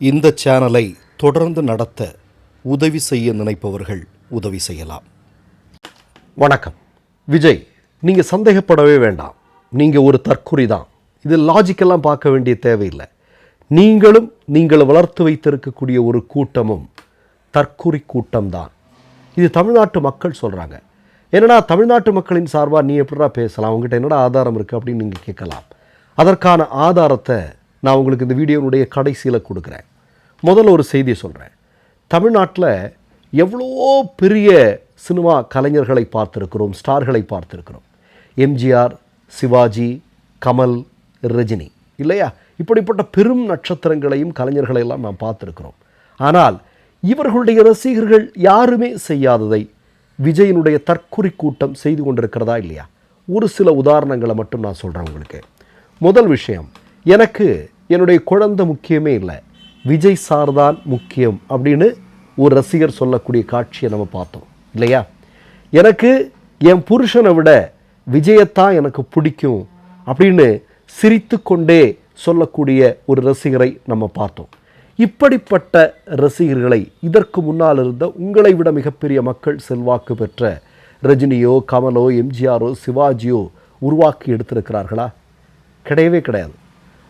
இந்த சேனலை தொடர்ந்து நடத்த உதவி செய்ய நினைப்பவர்கள் உதவி செய்யலாம். வணக்கம். விஜய் நீங்கள் சந்தேகப்படவே வேண்டாம். நீங்கள் ஒரு தற்குறி தான். இது லாஜிக்கெல்லாம் பார்க்க வேண்டிய தேவையில்லை. நீங்களும் நீங்கள் வளர்த்து வைத்திருக்கக்கூடிய ஒரு கூட்டமும் தற்குறி கூட்டம்தான் இது தமிழ்நாட்டு மக்கள் சொல்கிறாங்க என்னடா தமிழ்நாட்டு மக்களின் சார்பாக நீ எப்படிடா பேசலாம்? உங்ககிட்ட என்னடா ஆதாரம் இருக்குது அப்படின்னு நீங்கள் கேட்கலாம். அதற்கான ஆதாரத்தை நான் உங்களுக்கு இந்த வீடியோனுடைய கடைசியில் கொடுக்குறேன். முதல்ல ஒரு செய்தியை சொல்கிறேன் தமிழ்நாட்டில் எவ்வளோ பெரிய சினிமா கலைஞர்களை பார்த்துருக்கிறோம் ஸ்டார்களை பார்த்துருக்கிறோம். எம்ஜிஆர் சிவாஜி கமல் ரஜினி இல்லையா? இப்படிப்பட்ட பெரும் நட்சத்திரங்களையும் கலைஞர்களையெல்லாம் நாம் பார்த்துருக்கிறோம். ஆனால் இவர்களுடைய ரசிகர்கள் யாருமே செய்யாததை விஜயனுடைய தற்குறி கூட்டம் செய்து கொண்டிருக்கிறதா இல்லையா? ஒரு சில உதாரணங்களை மட்டும் நான் சொல்கிறேன் உங்களுக்கு. முதல் விஷயம் எனக்கு என்னுடைய குழந்தை முக்கியமே இல்லை. விஜய் சார் தான் முக்கியம் அப்படின்னு ஒரு ரசிகர் சொல்லக்கூடிய காட்சியை நம்ம பார்த்தோம். இல்லையா? எனக்கு என் புருஷனை விட விஜயத்தான் எனக்கு பிடிக்கும் அப்படின்னு சிரித்து கொண்டே சொல்லக்கூடிய ஒரு ரசிகரை நம்ம பார்த்தோம். இப்படிப்பட்ட ரசிகர்களை இதற்கு முன்னால் இருந்த உங்களை விட மிகப்பெரிய மக்கள் செல்வாக்கு பெற்ற ரஜினியோ கமலோ எம்ஜிஆரோ சிவாஜியோ உருவாக்கி எடுத்திருக்கிறார்களா? கிடையவே கிடையாது.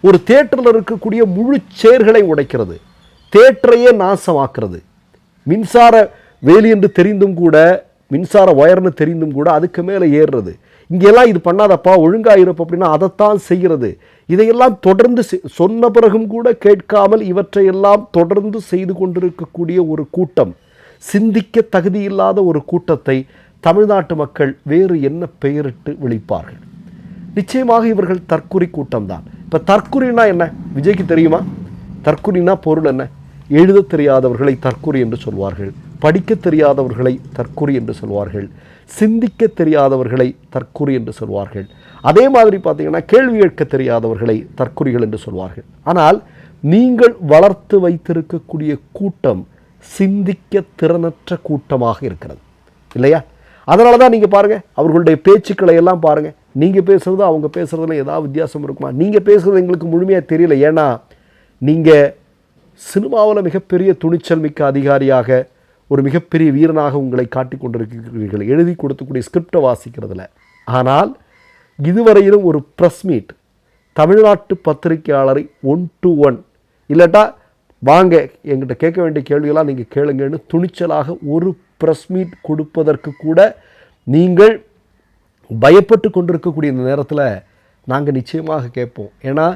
ஒரு தேட்டரில் இருக்கக்கூடிய முழு சேர்களை உடைக்கிறது. தேட்டரையே நாசமாக்குறது. மின்சார வேலி என்று தெரிந்தும் கூட மின்சார ஒயர்னு தெரிந்தும் கூட அதுக்கு மேலே ஏறுறது. இங்கெல்லாம் இது பண்ணாதப்பா ஒழுங்காக இருப்ப அப்படின்னா அதைத்தான் செய்கிறது. இதையெல்லாம் தொடர்ந்து சொன்ன பிறகும் கூட கேட்காமல் இவற்றையெல்லாம் தொடர்ந்து செய்து கொண்டிருக்கக்கூடிய ஒரு கூட்டம். சிந்திக்க தகுதியில்லாத ஒரு கூட்டத்தை தமிழ்நாட்டு மக்கள் வேறு என்ன பெயரிட்டு விழிப்பார்கள்? நிச்சயமாக இவர்கள் தற்குறி கூட்டம்தான். இப்போ தற்குறினா என்ன? விஜய்க்கு தெரியுமா? தற்குறினா பொருள் என்ன? எழுத தெரியாதவர்களை தற்குறி என்று சொல்வார்கள். படிக்க தெரியாதவர்களை தற்குறி என்று சொல்வார்கள். சிந்திக்க தெரியாதவர்களை தற்குறி என்று சொல்வார்கள். அதே மாதிரி பார்த்தீங்கன்னா கேள்வி கேட்க தெரியாதவர்களை தற்குறிகள் என்று சொல்வார்கள். ஆனால் நீங்கள் வளர்த்து வைத்திருக்கக்கூடிய கூட்டம் சிந்திக்க திறனற்ற கூட்டமாக இருக்கிறது. இல்லையா? அதனால தான் நீங்கள் பாருங்கள் அவர்களுடைய பேச்சுக்களை எல்லாம் பாருங்கள் நீங்கள் பேசுகிறது அவங்க பேசுகிறதுல ஏதாவது வித்தியாசம் இருக்குமா? நீங்கள் பேசுகிறது எங்களுக்கு முழுமையாக தெரியல. ஏன்னா நீங்கள் சினிமாவில் மிகப்பெரிய துணிச்சல் மிக்க அதிகாரியாக ஒரு மிகப்பெரிய வீரனாக உங்களை காட்டி கொண்டிருக்கிறீர்கள். எழுதி கொடுத்தக்கூடிய ஸ்கிரிப்டை வாசிக்கிறதுல. ஆனால் இதுவரையிலும் ஒரு ப்ரெஸ் மீட் தமிழ்நாட்டு பத்திரிகையாளரை ஒன் டு ஒன் இல்லாட்டா வாங்க எங்கிட்ட கேட்க வேண்டிய கேள்விகளாக நீங்கள் கேளுங்கன்னு துணிச்சலாக ஒரு ப்ரெஸ் மீட் கொடுப்பதற்கு கூட நீங்கள் பயப்பட்டு கொண்டிருக்கக்கூடிய இந்த நேரத்தில் நாங்கள் நிச்சயமாக கேட்போம். ஏன்னா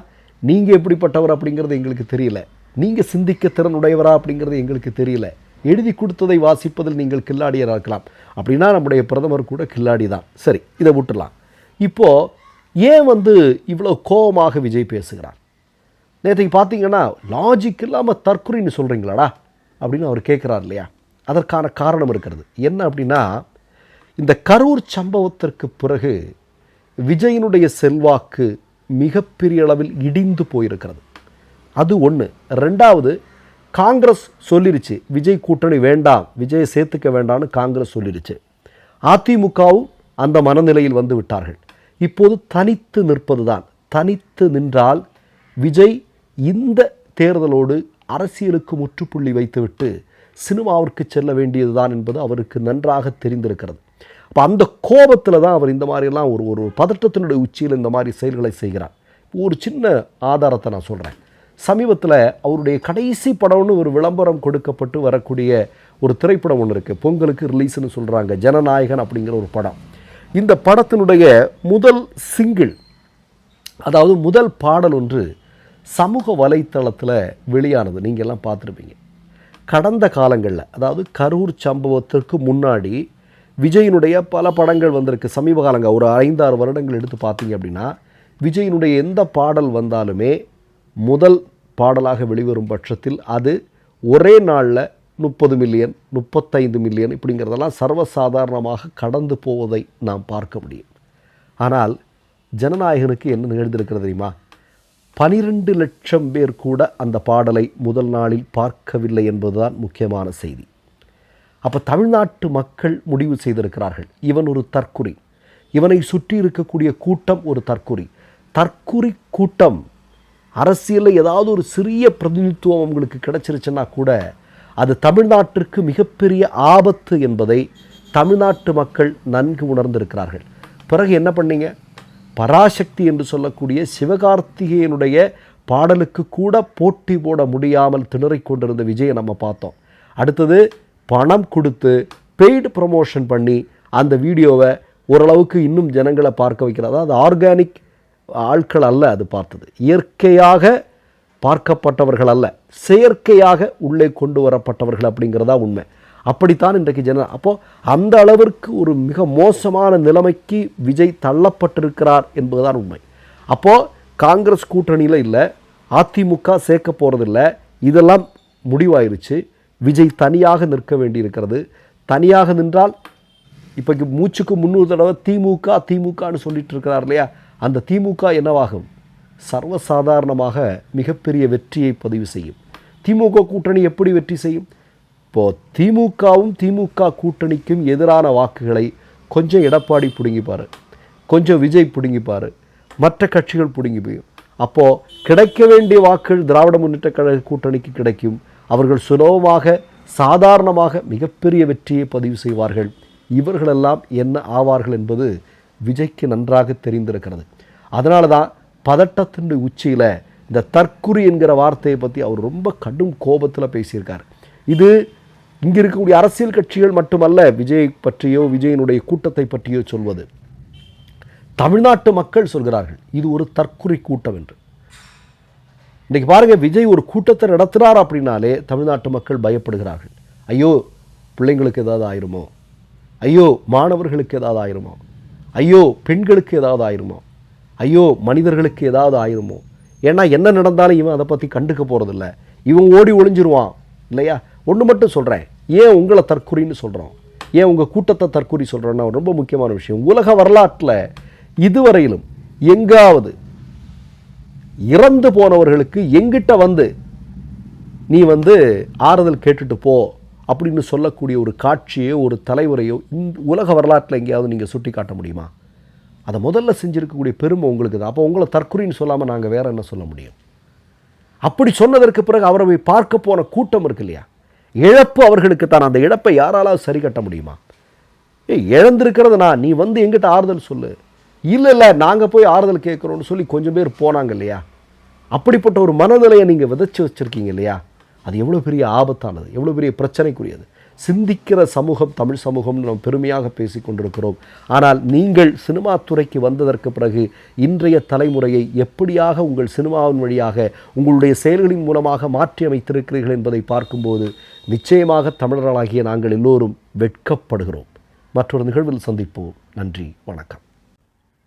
நீங்கள் எப்படிப்பட்டவர் அப்படிங்கிறது எங்களுக்கு தெரியல. நீங்கள் சிந்திக்க திறனுடையவரா அப்படிங்கிறது எங்களுக்கு தெரியல. எழுதி கொடுத்ததை வாசிப்பதில் நீங்கள் கில்லாடியராக இருக்கலாம். அப்படின்னா நம்முடைய பிரதமர் கூட கில்லாடி தான் சரி இதை விட்டுலாம் இப்போது ஏன் வந்து இவ்வளோ கோபமாக விஜய் பேசுகிறார்? நேற்றைக்கு பார்த்தீங்கன்னா லாஜிக் இல்லாமல் தற்கொலைன்னு சொல்கிறீங்களாடா அப்படின்னு அவர் கேட்குறார் இல்லையா? அதற்கான காரணம் இருக்கிறது. என்ன அப்படின்னா இந்த கரூர் சம்பவத்திற்கு பிறகு விஜயனுடைய செல்வாக்கு மிகப்பெரிய அளவில் இடிந்து போயிருக்கிறது. அது ஒன்று ரெண்டாவது காங்கிரஸ் சொல்லிருச்சு விஜய் கூட்டணி வேண்டாம் விஜயை சேர்த்துக்க வேண்டாம்னு காங்கிரஸ் சொல்லிருச்சு. அதிமுகவும் அந்த மனநிலையில் வந்து விட்டார்கள். இப்போது தனித்து நிற்பது தான் தனித்து நின்றால் விஜய் இந்த தேர்தலோடு அரசியலுக்கு முற்றுப்புள்ளி வைத்துவிட்டு சினிமாவிற்கு செல்ல வேண்டியதுதான் என்பது அவருக்கு நன்றாக தெரிந்திருக்கிறது. அப்போ அந்த கோபத்தில் தான் அவர் இந்த மாதிரிலாம் ஒரு ஒரு பதட்டத்தினுடைய உச்சியில் இந்த மாதிரி செயல்களை செய்கிறார். ஒரு சின்ன ஆதாரத்தை நான் சொல்கிறேன் சமீபத்தில் அவருடைய கடைசி படம்னு ஒரு விளம்பரம் கொடுக்கப்பட்டு வரக்கூடிய ஒரு திரைப்படம் ஒன்று இருக்குது பொங்கலுக்கு ரிலீஸ்னு சொல்கிறாங்க ஜனநாயகன் அப்படிங்கிற ஒரு படம். இந்த படத்தினுடைய முதல் சிங்கிள் அதாவது முதல் பாடல் ஒன்று சமூக வலைத்தளத்தில் வெளியானது. நீங்கள் எல்லாம் பார்த்துருப்பீங்க. கடந்த காலங்களில் அதாவது கரூர் சம்பவத்திற்கு முன்னாடி விஜயினுடைய பல படங்கள் வந்திருக்கு. சமீப காலங்க ஒரு ஐந்தாறு வருடங்கள் எடுத்து பார்த்தீங்க அப்படின்னா விஜயினுடைய எந்த பாடல் வந்தாலுமே முதல் பாடலாக வெளிவரும் பட்சத்தில் அது ஒரே நாளில் முப்பது மில்லியன் முப்பத்தைந்து மில்லியன் இப்படிங்கிறதெல்லாம் சர்வசாதாரணமாக கடந்து போவதை நாம் பார்க்க முடியும். ஆனால் ஜனநாயகனுக்கு என்ன நிகழ்ந்திருக்கிறது தெரியுமா? பனிரெண்டு லட்சம் பேர் கூட அந்த பாடலை முதல் நாளில் பார்க்கவில்லை என்பதுதான் முக்கியமான செய்தி. அப்போ தமிழ்நாட்டு மக்கள் முடிவு செய்திருக்கிறார்கள். இவன் ஒரு தற்குறி. இவனை சுற்றி இருக்கக்கூடிய கூட்டம் ஒரு தற்குறி. தற்குறி கூட்டம் அரசியலில் ஏதாவது ஒரு சிறிய பிரதிநிதித்துவம் அவங்களுக்கு கிடைச்சிருச்சுன்னா கூட அது தமிழ்நாட்டிற்கு மிகப்பெரிய ஆபத்து என்பதை தமிழ்நாட்டு மக்கள் நன்கு உணர்ந்திருக்கிறார்கள். பிறகு என்ன பண்ணீங்க? பராசக்தி என்று சொல்லக்கூடிய சிவகார்த்திகேயனுடைய பாடலுக்கு கூட போட்டி போட முடியாமல் திணறிக் கொண்டிருந்த விஜயை நம்ம பார்த்தோம். அடுத்தது பணம் கொடுத்து பெய்டு ப்ரமோஷன் பண்ணி அந்த வீடியோவை ஓரளவுக்கு இன்னும் ஜனங்களை பார்க்க வைக்கிறது. அதாவது ஆர்கானிக் ஆட்கள் அல்ல அது பார்த்தது. இயற்கையாக பார்க்கப்பட்டவர்கள் அல்ல. செயற்கையாக உள்ளே கொண்டு வரப்பட்டவர்கள் அப்படிங்கிறதா உண்மை. அப்படித்தான் இன்றைக்கு ஜன அப்போது அந்த அளவிற்கு ஒரு மிக மோசமான நிலைமைக்கு விஜய் தள்ளப்பட்டிருக்கிறார் என்பதுதான் உண்மை. அப்போது காங்கிரஸ் கூட்டணியில் இல்லை அதிமுக சேர்க்க போகிறதில்ல இதெல்லாம் முடிவாயிருச்சு. விஜய் தனியாக நிற்க வேண்டியிருக்கிறது. தனியாக நின்றால் இப்போக்கு மூச்சுக்கு முந்நூறு தடவை திமுக திமுகன்னு சொல்லிட்டு இருக்கிறார் இல்லையா? அந்த திமுக என்னவாகும்? சர்வசாதாரணமாக மிகப்பெரிய வெற்றியை பதிவு செய்யும். திமுக கூட்டணி எப்படி வெற்றி செய்யும்? இப்போது திமுகவும் திமுக கூட்டணிக்கும் எதிரான வாக்குகளை கொஞ்சம் எடப்பாடி பிடுங்கிப்பார். கொஞ்சம் விஜய் பிடுங்கிப்பார். மற்ற கட்சிகள் பிடுங்கி போயும். அப்போது கிடைக்க வேண்டிய வாக்குகள் திராவிட முன்னேற்ற கழக கூட்டணிக்கு கிடைக்கும். அவர்கள் சுலபமாக சாதாரணமாக மிகப்பெரிய வெற்றியை பதிவு செய்வார்கள். இவர்களெல்லாம் என்ன ஆவார்கள் என்பது விஜய்க்கு நன்றாக தெரிந்திருக்கிறது. அதனால தான் பதட்டத்தினுடைய உச்சியில் இந்த தற்குறி என்கிற வார்த்தையை பற்றி அவர் ரொம்ப கடும் கோபத்தில் பேசியிருக்கார். இது இங்கே இருக்கக்கூடிய அரசியல் கட்சிகள் மட்டுமல்ல விஜய் பற்றியோ விஜயனுடைய கூட்டத்தை பற்றியோ சொல்வது. தமிழ்நாட்டு மக்கள் சொல்கிறார்கள் இது ஒரு தற்குறி கூட்டம் என்று. இன்றைக்கி பாருங்கள் விஜய் ஒரு கூட்டத்தை நடத்துகிறார் அப்படின்னாலே தமிழ்நாட்டு மக்கள் பயப்படுகிறார்கள். ஐயோ பிள்ளைங்களுக்கு ஏதாவது ஆயிருமோ? ஐயோ மாணவர்களுக்கு ஏதாவது ஆயிருமோ? ஐயோ பெண்களுக்கு ஏதாவது ஆயிருமோ? ஐயோ மனிதர்களுக்கு ஏதாவது ஆயிருமோ? ஏன்னா என்ன நடந்தாலும் இவன் அதை பற்றி கண்டுக்க போகிறதில்ல இவன் ஓடி ஒளிஞ்சிருவான் இல்லையா? ஒன்று மட்டும் சொல்கிறேன் ஏன் உங்களை தற்குறின்னு சொல்கிறோம் ஏன் உங்கள் கூட்டத்தை தற்குறி சொல்கிறோன்னா ரொம்ப முக்கியமான விஷயம். உலக வரலாற்றில் இதுவரையிலும் எங்காவது இறந்து போனவர்களுக்கு எங்கிட்ட வந்து நீ வந்து ஆறுதல் கேட்டுட்டு போ அப்படின்னு சொல்லக்கூடிய ஒரு காட்சியோ ஒரு தலைவரையோ இந்த உலக வரலாற்றில் எங்கேயாவது நீங்கள் சுட்டி காட்ட முடியுமா? அதை முதல்ல செஞ்சுருக்கக்கூடிய பெருமை உங்களுக்கு தான் அப்போ உங்களை தற்கொலைன்னு சொல்லாமல் நாங்கள் வேறு என்ன சொல்ல முடியும்? அப்படி சொன்னதற்கு பிறகு அவரை போய் பார்க்க போன கூட்டம் இருக்கு இல்லையா? இழப்பு அவர்களுக்கு தான் அந்த இழப்பை யாராலாவது சரி கட்ட முடியுமா? ஏய் இழந்திருக்கிறது நான் நீ வந்து எங்கிட்ட ஆறுதல் சொல்லு. இல்லை இல்லை நாங்கள் போய் ஆறுதல் கேட்குறோன்னு சொல்லி கொஞ்சம் பேர் போனாங்க இல்லையா? அப்படிப்பட்ட ஒரு மனநிலையை நீங்கள் விதைச்சு வச்சுருக்கீங்க இல்லையா? அது எவ்வளோ பெரிய ஆபத்தானது எவ்வளோ பெரிய பிரச்சனைக்குரியது. சிந்திக்கிற சமூகம் தமிழ் சமூகம்னு நாம் பெருமையாக பேசி கொண்டிருக்கிறோம். ஆனால் நீங்கள் சினிமா துறைக்கு வந்ததற்கு பிறகு இன்றைய தலைமுறையை எப்படியாக உங்கள் சினிமாவின் வழியாக உங்களுடைய செயல்களின் மூலமாக மாற்றி அமைத்திருக்கிறீர்கள் என்பதை பார்க்கும்போது நிச்சயமாக தமிழர்களாகிய நாங்கள் எல்லோரும் வெட்கப்படுகிறோம். மற்றொரு நிகழ்வில் சந்திப்போம். நன்றி வணக்கம்.